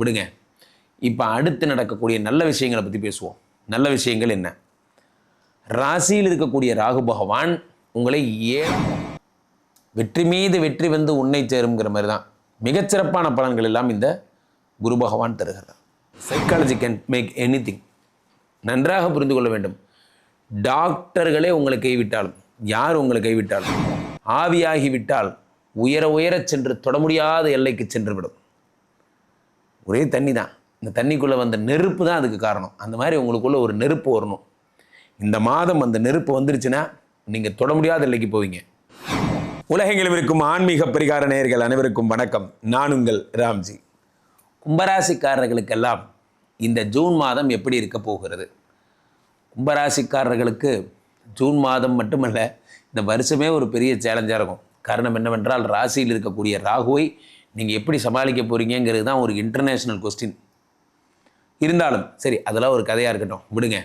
விடுங்க. இப்போ அடுத்து நடக்கக்கூடிய நல்ல விஷயங்களை பற்றி பேசுவோம். நல்ல விஷயங்கள் என்ன? ராசியில் இருக்கக்கூடிய ராகு பகவான் உங்களை ஏ வெற்றி மீது வெற்றி வந்து உன்னை சேருங்கிற மாதிரி தான். மிகச்சிறப்பான பலன்கள் எல்லாம் இந்த குரு பகவான் தருகிறார். சைக்காலஜி கேன் மேக் எனி நன்றாக புரிந்து கொள்ள வேண்டும். டாக்டர்களே உங்களை கைவிட்டாலும் யார் உங்களை கைவிட்டாலும் ஆவியாகிவிட்டால் உயர உயரச் சென்று தொட முடியாத எல்லைக்கு சென்று விடும். ஒரே தண்ணி தான். இந்த தண்ணிக்குள்ளே வந்த நெருப்பு தான் அதுக்கு காரணம். அந்த மாதிரி உங்களுக்குள்ள ஒரு நெருப்பு வரணும். இந்த மாதம் அந்த நெருப்பு வந்துருச்சுன்னா நீங்கள் தொட முடியாத நிலைக்கு போவீங்க. உலகெங்கிலும் இருக்கும் ஆன்மீக பரிகார நேயர்கள் அனைவருக்கும் வணக்கம். நான் உங்கள் ராம்ஜி. கும்பராசிக்காரர்களுக்கெல்லாம் இந்த ஜூன் மாதம் எப்படி இருக்க போகிறது? கும்பராசிக்காரர்களுக்கு ஜூன் மாதம் மட்டுமல்ல இந்த வருஷமே ஒரு பெரிய சேலஞ்சாக இருக்கும். காரணம் என்னவென்றால் ராசியில் இருக்கக்கூடிய ராகுவை நீங்கள் எப்படி சமாளிக்க போகிறீங்கிறது தான் ஒரு இன்டர்நேஷ்னல் கொஸ்டின் இருந்தாலும் சரி அதெல்லாம் ஒரு கதையாக இருக்கட்டும். விடுங்க.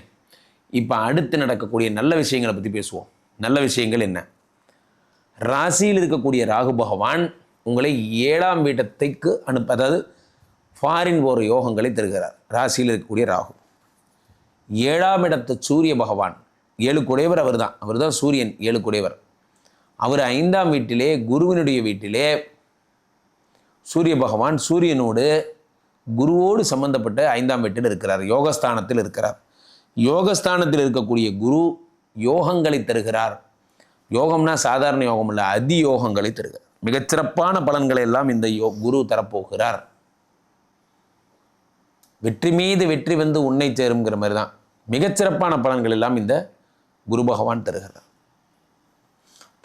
இப்போ அடுத்து நடக்கக்கூடிய நல்ல விஷயங்களை பற்றி பேசுவோம். நல்ல விஷயங்கள் என்ன? ராசியில் இருக்கக்கூடிய ராகு பகவான் உங்களை ஏழாம் வீட்டத்தைக்கு அனுப்ப அதாவது ஃபாரின் போகிற யோகங்களை தருகிறார். ராசியில் இருக்கக்கூடிய ராகு. ஏழாம் இடத்து சூரிய பகவான் ஏழு குடையவர் அவர் தான் அவர் தான் சூரியன் ஏழு குடையவர். அவர் ஐந்தாம் வீட்டிலே குருவினுடைய வீட்டிலே சூரிய பகவான் சூரியனோடு குருவோடு சம்பந்தப்பட்ட ஐந்தாம் வீட்டில் இருக்கிறார் யோகஸ்தானத்தில் இருக்கிறார். யோகஸ்தானத்தில் இருக்கக்கூடிய குரு யோகங்களை தருகிறார். யோகம்னா சாதாரண யோகம் இல்லை அதி யோகங்களை தருகிறார். மிகச்சிறப்பான பலன்களை எல்லாம் இந்த யோ குரு தரப்போகிறார். வெற்றி மீது வெற்றி வந்து உன்னை சேருங்கிற மாதிரி தான் மிகச்சிறப்பான பலன்கள் எல்லாம் இந்த குரு பகவான் தருகிறார்.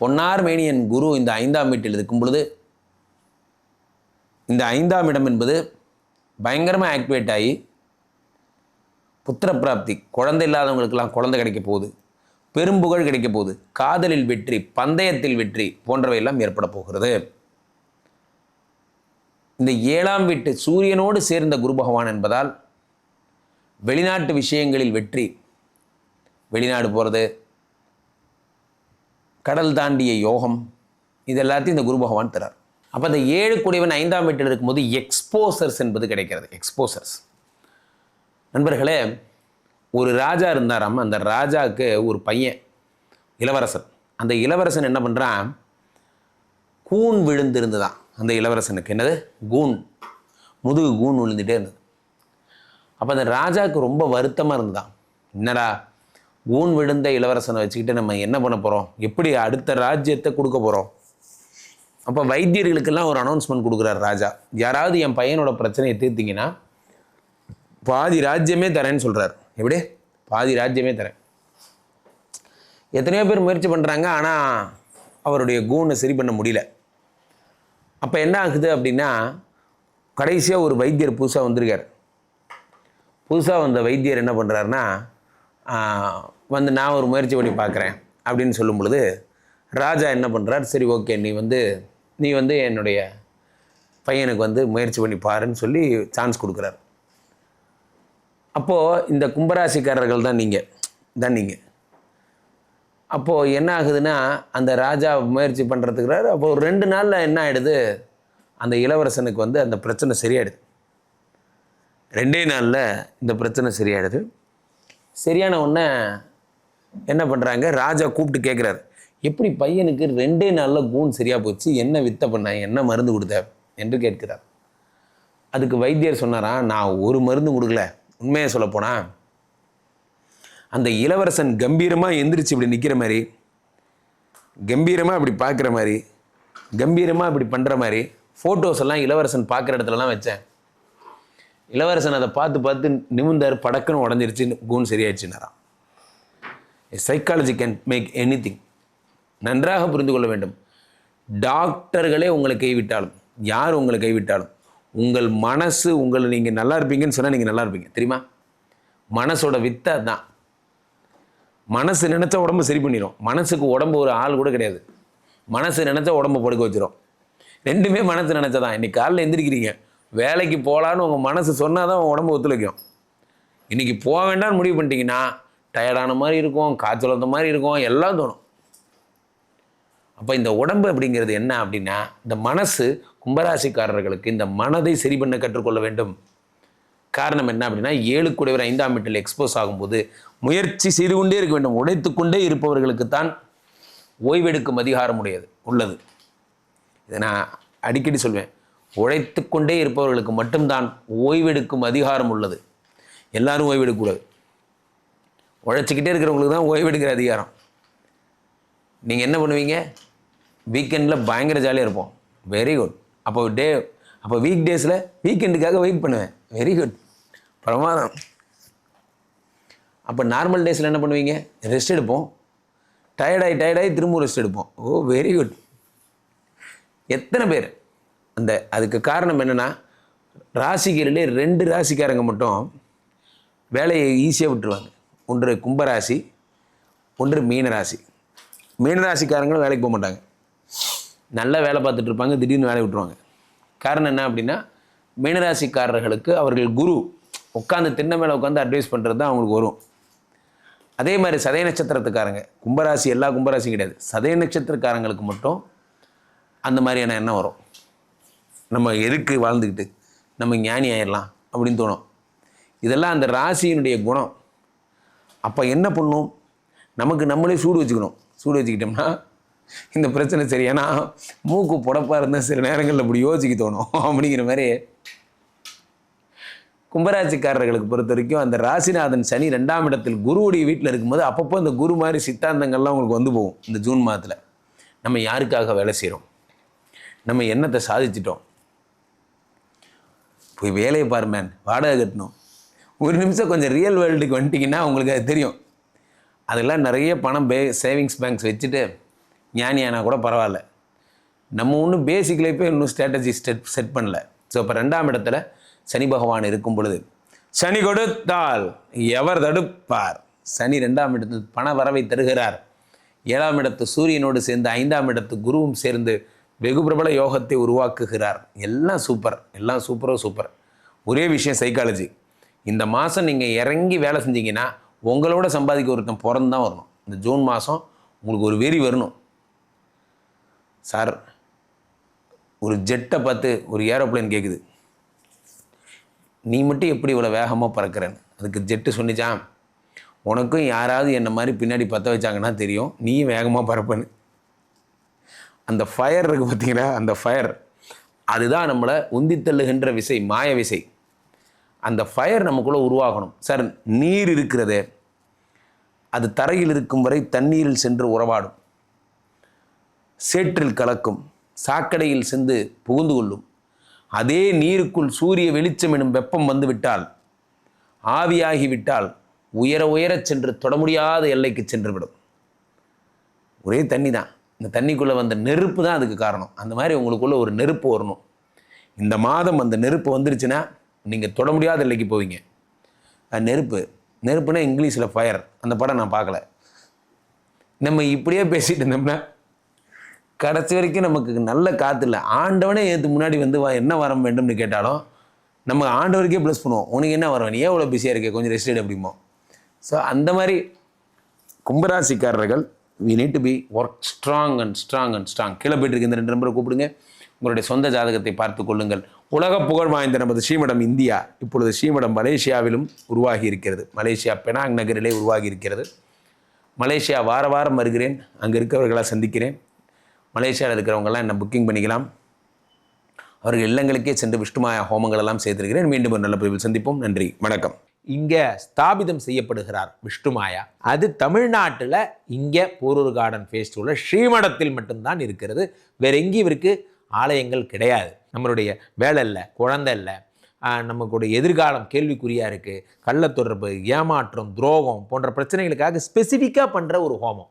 பொன்னார் மேனியன் குரு இந்த ஐந்தாம் வீட்டில் இருக்கும் பொழுது இந்த ஐந்தாம் இடம் என்பது பயங்கரமாக ஆக்டிவேட் ஆகி புத்திர பிராப்தி குழந்தை இல்லாதவங்களுக்கெல்லாம் குழந்தை கிடைக்க போகுது. பெரும்புகழ் கிடைக்க போகுது. காதலில் வெற்றி பந்தயத்தில் வெற்றி போன்றவையெல்லாம் ஏற்பட போகிறது. இந்த ஏழாம் வீட்டு சூரியனோடு சேர்ந்த குரு பகவான் என்பதால் வெளிநாட்டு விஷயங்களில் வெற்றி. வெளிநாடு போகிறது கடல் தாண்டிய யோகம் இது எல்லாத்தையும் இந்த குரு பகவான் தரார். அப்போ அந்த ஏழு குடிவன் ஐந்தாம் வீட்டில் இருக்கும்போது எக்ஸ்போசர்ஸ் என்பது கிடைக்கிறது. எக்ஸ்போசர்ஸ் நண்பர்களே ஒரு ராஜா இருந்தாராம். அந்த ராஜாவுக்கு ஒரு பையன் இளவரசன். அந்த இளவரசன் என்ன பண்ணுறான் கூன் விழுந்திருந்துதான். அந்த இளவரசனுக்கு என்னது? கூன். முதுகு கூன் விழுந்துட்டே இருந்தது. அப்போ அந்த ராஜாவுக்கு ரொம்ப வருத்தமாக இருந்ததான் என்னடா ஊன் விழுந்த இளவரசனை வச்சுக்கிட்டு நம்ம என்ன பண்ண போகிறோம் எப்படி அடுத்த ராஜ்யத்தை கொடுக்க போகிறோம் அப்போ வைத்தியர்களுக்கெல்லாம் ஒரு அனௌன்ஸ்மெண்ட் கொடுக்குறாரு ராஜா. யாராவது என் பையனோட பிரச்சனையை தீர்த்திங்கன்னா பாதி ராஜ்யமே தரேன்னு சொல்கிறார் எப்படி? பாதி ராஜ்யமே தரேன். எத்தனையோ பேர் முயற்சி பண்ணுறாங்க ஆனால் அவருடைய கூனை சரி பண்ண முடியல. அப்போ என்ன ஆகுது அப்படின்னா கடைசியாக ஒரு வைத்தியர் புதுசாக வந்திருக்கார். புதுசாக வந்த வைத்தியர் என்ன பண்ணுறாருன்னா வந்து நான் ஒரு முயற்சி பண்ணி பார்க்குறேன். அப்படின்னு சொல்லும் பொழுது ராஜா என்ன பண்ணுறார் சரி ஓகே நீ வந்து நீ வந்து என்னுடைய பையனுக்கு வந்து முயற்சி பண்ணி பாருன்னு சொல்லி சான்ஸ் கொடுக்குறாரு. அப்போது இந்த கும்பராசிக்காரர்கள் தான் நீங்கள் தான் நீங்கள் அப்போது என்ன ஆகுதுன்னா அந்த ராஜா முயற்சி பண்ணுறதுக்குறாரு அப்போ ஒரு ரெண்டு நாளில் என்ன ஆகிடுது அந்த இளவரசனுக்கு வந்து அந்த பிரச்சனை சரியாயிடுது. ரெண்டே நாளில் இந்த பிரச்சனை சரியாயிடுது. சரியான உடனே என்ன பண்ணுறாங்க ராஜா கூப்பிட்டு கேட்குறாரு எப்படி பையனுக்கு ரெண்டே நாளில் கூன் சரியாக போச்சு? என்ன வித்த பண்ண என்ன மருந்து கொடுத்த? என்று கேட்கிறார். அதுக்கு வைத்தியர் சொன்னாரா? நான் ஒரு மருந்து கொடுக்கல. உண்மையை சொல்லப்போனா அந்த இளவரசன் கம்பீரமாக எந்திரிச்சு இப்படி நிற்கிற மாதிரி கம்பீரமாக இப்படி பார்க்குற மாதிரி கம்பீரமாக இப்படி பண்ணுற மாதிரி ஃபோட்டோஸ் எல்லாம் இளவரசன் பார்க்குற இடத்துலலாம் வச்சேன். இளவரசன் அதை பார்த்து பார்த்து நிமிந்தார் படக்குன்னு உடஞ்சிருச்சு கூன் சரியாயிடுச்சுனாராம் சைக்காலஜி கேன் மேக் எனி நன்றாக புரிந்து கொள்ள வேண்டும். டாக்டர்களே உங்களை கைவிட்டாலும் யார் உங்களை கைவிட்டாலும் உங்கள் மனசு உங்களை நீங்கள் நல்லா இருப்பீங்கன்னு சொன்னால் நீங்கள் நல்லா இருப்பீங்க. தெரியுமா? மனசோட வித்தை தான் மனசு நினச்சா உடம்பு சரி பண்ணிடும் மனசுக்கு உடம்பு ஒரு ஆள் கூட கிடையாது. மனசு நினச்சா உடம்பு படுக்க வச்சிடும் ரெண்டுமே மனசு நினச்சதான். இன்னைக்கு காலையில் எந்திரிக்கிறீங்க. வேலைக்கு போகலான்னு உங்கள் மனசு சொன்னால் தான் உங்கள் உடம்பு ஒத்துழைக்கும். இன்றைக்கி போக வேண்டாம்னு முடிவு பண்ணிட்டீங்கன்னா டயர்டான மாதிரி இருக்கும் காய்ச்சல் வந்த மாதிரி இருக்கும் எல்லாம் தோணும். அப்போ இந்த உடம்பு அப்படிங்கிறது என்ன அப்படின்னா இந்த மனசு கும்பராசிக்காரர்களுக்கு இந்த மனதை சரி பண்ண கற்றுக்கொள்ள வேண்டும். காரணம் என்ன அப்படின்னா ஏழு கூடியவர் ஐந்தாம் வீட்டில் எக்ஸ்போஸ் ஆகும்போது முயற்சி செய்து கொண்டே இருக்க வேண்டும். உழைத்துக்கொண்டே இருப்பவர்களுக்கு தான் ஓய்வெடுக்கும் அதிகாரம் உடையது உள்ளது. இதை நான் அடிக்கடி சொல்வேன். உழைத்து கொண்டே இருப்பவர்களுக்கு மட்டும்தான் ஓய்வெடுக்கும் அதிகாரம் உள்ளது. எல்லாரும் ஓய்வெடுக்கக்கூடாது. உழைச்சிக்கிட்டே இருக்கிறவங்களுக்கு தான் ஓய்வெடுக்கிற அதிகாரம். நீங்கள் என்ன பண்ணுவீங்க? வீக்கெண்டில் பயங்கர ஜாலியாக இருப்போம். வெரி குட் அப்போ டே அப்போ வீக் டேஸில் வீக்கெண்டுக்காக வெயிட் பண்ணுவேன். வெரி குட் பிரமாதம். அப்போ நார்மல் டேஸில் என்ன பண்ணுவீங்க? ரெஸ்ட் எடுப்போம். டயர்டாகி டயர்டாகி திரும்ப ரெஸ்ட் எடுப்போம். ஓ வெரி குட் எத்தனை பேர்? அந்த அதுக்கு காரணம் என்னென்னா ராசிகளிலே ரெண்டு ராசிக்காரங்க மட்டும் வேலையை ஈஸியாக விட்டுருவாங்க. ஒன்று கும்பராசி ஒன்று மீனராசி. மீனராசிக்காரங்களும் வேலைக்கு போக மாட்டாங்க. நல்லா வேலை பார்த்துட்டு இருப்பாங்க திடீர்னு வேலை விட்டுருவாங்க. காரணம் என்ன அப்படின்னா மீனராசிக்காரர்களுக்கு அவர்கள் குரு உட்காந்து திண்ணை மேலே உட்காந்து அட்வைஸ் பண்ணுறது தான் அவங்களுக்கு வரும். அதே மாதிரி சதய நட்சத்திரத்துக்காரங்க கும்பராசி எல்லா கும்பராசியும் கிடையாது. சதய நட்சத்திரக்காரங்களுக்கு மட்டும் அந்த மாதிரியான எண்ணம் வரும். நம்ம எதுக்கு வாழ்ந்துக்கிட்டு நம்ம ஞானி ஆயிடலாம் அப்படின்னு தோணும். இதெல்லாம் அந்த ராசியினுடைய குணம். அப்போ என்ன பண்ணும்? நமக்கு நம்மளே சூடு வச்சுக்கணும். சூடு வச்சுக்கிட்டோம்னா இந்த பிரச்சனை சரி. ஏன்னா மூக்கு புடப்பாக இருந்தால் சில நேரங்களில் இப்படி யோசிக்க தோணும். அப்படிங்கிற மாதிரி கும்பராசிக்காரர்களுக்கு பொறுத்த வரைக்கும் அந்த ராசிநாதன் சனி ரெண்டாம் இடத்தில் குருவுடைய வீட்டில் இருக்கும்போது அப்பப்போ இந்த குரு மாதிரி சித்தாந்தங்கள்லாம் உங்களுக்கு வந்து போகும். இந்த ஜூன் மாதத்தில். நம்ம யாருக்காக வேலை செய்கிறோம் நம்ம என்னத்தை சாதிச்சிட்டோம்? போய் வேலையை பாரு மேன் வாடகை கட்டணும். ஒரு நிமிஷம் கொஞ்சம் ரியல் வேர்ல்டுக்கு வந்துட்டிங்கன்னா உங்களுக்கு அது தெரியும். அதெல்லாம் நிறைய பணம் பே சேவிங்ஸ் பேங்க்ஸ் வச்சுட்டு ஞானியானா கூட பரவாயில்ல. நம்ம ஒன்றும் பேசிக்கலே போய் இன்னும் ஸ்ட்ராட்டஜி ஸ்டெட் செட் பண்ணல. ஸோ இப்போ ரெண்டாம் இடத்துல சனி பகவான் இருக்கும் பொழுது சனி கொடுத்தால் எவர் தடுப்பார்? சனி ரெண்டாம் இடத்தில் பண வரவை தருகிறார். ஏழாம் இடத்து சூரியனோடு சேர்ந்து ஐந்தாம் இடத்து குருவும் சேர்ந்து வெகு பிரபல யோகத்தை உருவாக்குகிறார். எல்லாம் சூப்பர் எல்லாம் சூப்பரோ சூப்பர் ஒரே விஷயம் சைக்காலஜி இந்த மாதம் நீங்கள் இறங்கி வேலை செஞ்சீங்கன்னா உங்களோட சம்பாதிக்க ஒருத்தன் பிறந்து தான் வரணும். இந்த ஜூன் மாதம் உங்களுக்கு ஒரு வெறி வரணும். சார் ஒரு ஜெட்டை பார்த்து ஒரு ஏரோப்ளேன் கேட்குது நீ மட்டும் எப்படி இவ்வளோ வேகமாக பறக்கிறேன்னு? அதுக்கு ஜெட்டு சொன்னிச்சான் உனக்கும் யாராவது என்னை மாதிரி பின்னாடி பற்ற வச்சாங்கன்னா தெரியும். நீயும் வேகமாக பறப்பேன்னு. அந்த ஃபயர் இருக்குது பார்த்தீங்களா அந்த ஃபயர் அதுதான் நம்மளை உந்தி தள்ளுகின்ற விசை மாய விசை. அந்த ஃபயர் நமக்குள்ளே உருவாகணும். சார் நீர் இருக்கிறதே. அது தரையில் இருக்கும் வரை தண்ணீரில் சென்று உறவாடும். சேற்றில் கலக்கும் சாக்கடையில் சென்று புகுந்து கொள்ளும். அதே நீருக்குள் சூரிய வெளிச்சம் எனும் வெப்பம் வந்துவிட்டால் ஆவியாகிவிட்டால் உயர உயரச் சென்று தொட முடியாத எல்லைக்கு சென்று விடும் ஒரே தண்ணி தான் இந்த தண்ணிக்குள்ளே வந்த நெருப்பு தான் அதுக்கு காரணம். அந்த மாதிரி உங்களுக்குள்ளே ஒரு நெருப்பு வரணும். இந்த மாதம் அந்த நெருப்பு வந்துருச்சுன்னா நீங்கள் தொட முடியாத எல்லைக்கு போவீங்க. நெருப்பு. நெருப்புனா இங்கிலீஷில் ஃபயர் அந்த படம் நான் பார்க்கல. நம்ம இப்படியே பேசிகிட்டு இருந்தோம்னா கடைசி வரைக்கும் நமக்கு நல்ல காற்று இல்லை. ஆண்டவனே ஏற்று முன்னாடி வந்து வா என்ன வரம் வேண்டும்னு கேட்டாலும் நம்ம ஆண்டவருக்கே ப்ளஸ் பண்ணுவோம். உனக்கு என்ன வரும்? நீ ஏன் இவ்வளோ பிஸியாக இருக்கே? கொஞ்சம் ரெஸ்ட் எடு அப்படிமோ ஸோ அந்த மாதிரி கும்பராசிக்காரர்கள் we need to be work strong and strong and strong கீழே போயிட்டு இருக்க இந்த ரெண்டு நம்பரை கூப்பிடுங்க. உங்களுடைய சொந்த ஜாதகத்தை பார்த்து கொள்ளுங்கள். உலக புகழ் வாய்ந்த நமது ஸ்ரீமடம் இந்தியா இப்பொழுது ஸ்ரீமடம் மலேசியாவிலும் உருவாகி இருக்கிறது. மலேசியா பெனாங் நகரிலே உருவாகி இருக்கிறது. மலேசியா வார வாரம் வருகிறேன். அங்கே இருக்கிறவர்களாக சந்திக்கிறேன். மலேசியாவில் இருக்கிறவங்கெல்லாம் என்ன புக்கிங் பண்ணிக்கலாம்? அவர்கள் இல்லங்களுக்கே சென்று விஷ்ணுமாயா ஹோமங்கள் எல்லாம் செய்திருக்கிறேன். மீண்டும் ஒரு நல்ல பதிவில் சந்திப்போம். நன்றி. வணக்கம். இங்கே ஸ்தாபிதம் செய்யப்படுகிறார் விஷ்ணுமாயா. அது தமிழ்நாட்டில் இங்கே போரூர் கார்டன் ஃபேஸ்டிவலில் ஸ்ரீமடத்தில் மட்டும்தான் இருக்கிறது. வேற எங்கேயும் இவருக்கு ஆலயங்கள் கிடையாது. நம்மளுடைய வேலை இல்லை குழந்தை இல்லை. நமக்குடைய எதிர்காலம் கேள்விக்குறியாக இருக்குது கள்ளத்தொடர்பு ஏமாற்றம் துரோகம் போன்ற பிரச்சனைகளுக்காக ஸ்பெசிஃபிக்காக பண்ணுற ஒரு ஹோமம்.